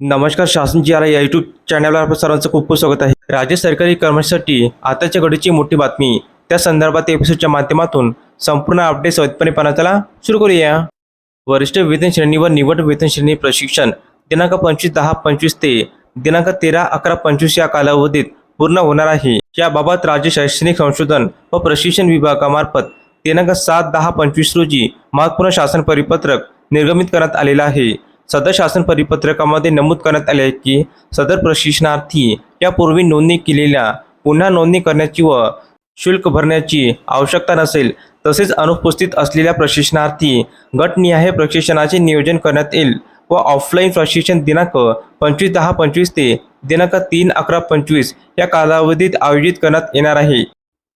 नमस्कार शासन जी आला या युट्यूब चॅनलवर आपलं सर्वांचं खूप खूप स्वागत आहे. राज्य सरकारी कर्मचाऱ्यांसाठी आताच्या घडीची मोठी बातमी. त्या संदर्भात एपिसोडच्या माध्यमातून संपूर्ण अपडेट सवितपणे पाहण्याला सुरू करूया. वरिष्ठ वेतन श्रेणीवर निवड वेतन श्रेणी प्रशिक्षण दिनांक पंचवीस दहा पंचवीस ते दिनांक तेरा अकरा पंचवीस या कालावधीत पूर्ण होणार आहे. याबाबत राज्य शैक्षणिक संशोधन व प्रशिक्षण विभागामार्फत दिनांक सात दहा पंचवीस रोजी महत्त्वपूर्ण शासन परिपत्रक निर्गमित करण्यात आलेलं आहे. सदर शासन परिपत्रकामध्ये नमूद करण्यात आले आहे की सदर प्रशिक्षणार्थी यापूर्वी नोंदणी केलेल्या पुन्हा नोंदणी करण्याची व शुल्क भरण्याची आवश्यकता नसेल तसेच अनुपस्थित असलेल्या प्रशिक्षणार्थी गटनिहाय प्रशिक्षणाचे नियोजन करण्यात येईल व ऑफलाईन प्रशिक्षण दिनांक पंचवीस दहा पंचवीस ते दिनांक तीन अकरा पंचवीस या कालावधीत आयोजित करण्यात येणार आहे.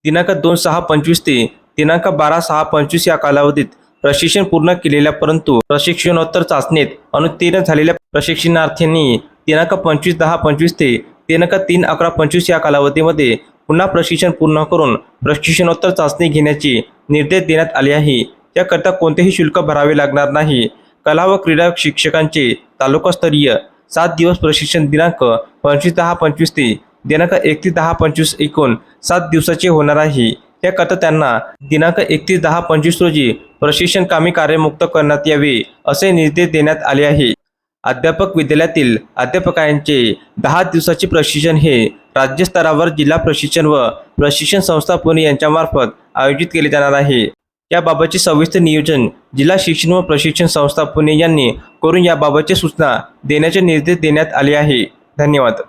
दिनांक दोन सहा पंचवीस ते दिनांक बारा सहा पंचवीस या कालावधीत प्रशिक्षण पूर्ण केलेल्या परंतु प्रशिक्षणोत्तर चाचणीत अनुत्तीर्ण झालेल्या प्रशिक्षणार्थ्यांनी दिनांक पंचवीस दहा पंचवीस ते दिनांक तीन अकरा पंचवीस या कालावधीमध्ये पुन्हा प्रशिक्षण पूर्ण करून प्रशिक्षणोत्तर चाचणी घेण्याचे निर्देश देण्यात आले आहे. त्याकरता कोणतेही शुल्क भरावे लागणार नाही. कला व क्रीडा शिक्षकांचे तालुकास्तरीय सात दिवस प्रशिक्षण दिनांक पंचवीस दहा पंचवीस ते दिनांक एकतीस दहा पंचवीस एकूण सात दिवसाचे होणार आहे. त्याकरता त्यांना दिनांक एकतीस दहा पंचवीस रोजी प्रशिक्षण कामी कार्यमुक्त करण्यात यावे असे निर्देश देण्यात आले आहे. अध्यापक विद्यालयातील अध्यापकांचे दहा दिवसाचे प्रशिक्षण हे राज्यस्तरावर जिल्हा प्रशिक्षण व प्रशिक्षण संस्था पुणे यांच्यामार्फत आयोजित केले जाणार आहे. याबाबतचे सविस्तर नियोजन जिल्हा शिक्षण व प्रशिक्षण संस्था पुणे यांनी करून याबाबतची सूचना देण्याचे निर्देश देण्यात आले आहे. धन्यवाद.